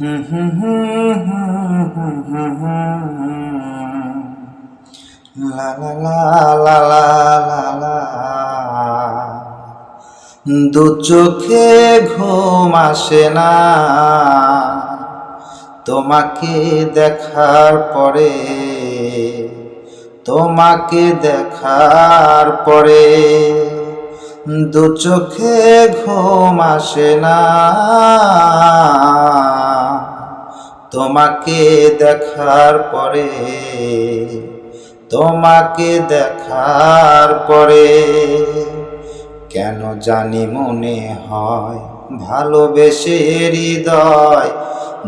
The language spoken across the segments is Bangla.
দু চোখে ঘুম আসে না। তোমাকে দেখার পরে, তোমাকে দেখার পরে দু চোখে ঘুম আসে না। তোমাকে দেখার পরে, তোমাকে দেখার পরে, কেন জানি মনে হয় ভালোবেসে হৃদয়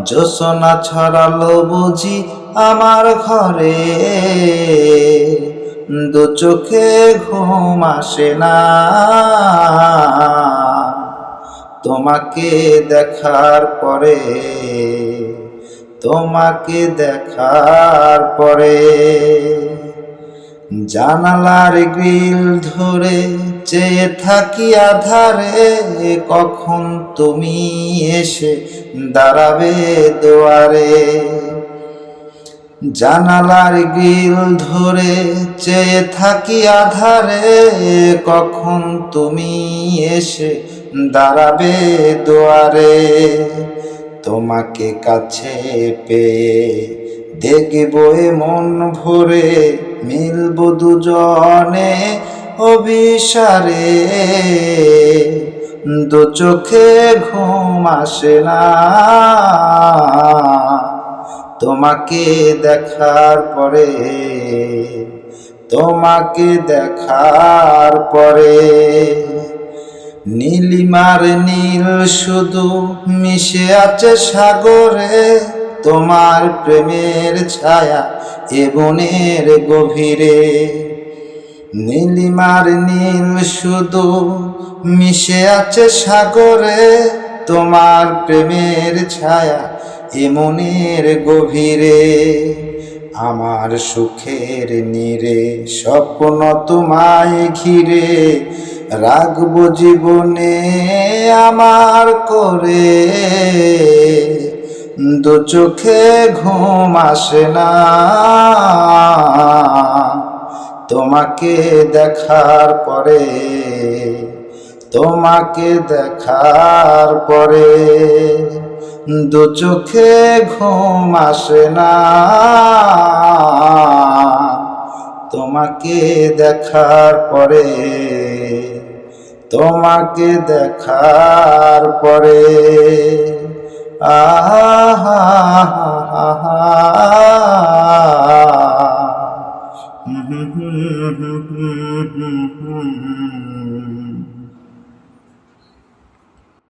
জোসনা ছড়ালো বুঝি আমার ঘরে। দু চোখে ঘুম আসে না। তোমাকে দেখার পরে তোমাকে দেখার পরে জানালার গ্রিল ধরে চেয়ে থাকি আধারে, কখন তুমি এসে দাঁড়াবে দুয়ারে? জানালার গ্রিল ধরে চেয়ে থাকি আধারে, কখন তুমি এসে দাঁড়াবে দুয়ারে? তোমাকে কাছে পেয়ে দেখব মন ভরে, মিলব দুজনে অভিসারে। দু চোখে ঘুম আসে না। তোমাকে দেখার পরে, তোমাকে দেখার পরে। নীলিমার নীল শুধু মিশে আছে সাগরে। তোমার প্রেমের ছায়া এ বনের গভীরে। নীলিমার নীল শুধু মিশে আছে সাগরে। তোমার প্রেমের ছায়া এমনের গভীরে। আমার সুখের নীরে, স্বপ্ন তোমায় ঘিরে। রাখব জীবনে আমার করে। দু চোখে ঘুম আসে না। তোমাকে দেখার পরে, তোমাকে দেখার পরে দু চোখে ঘুম আসে না। তোমাকে দেখার পরে তোমাকে দেখার পরে আহা হুম হুম হুম হুম হুম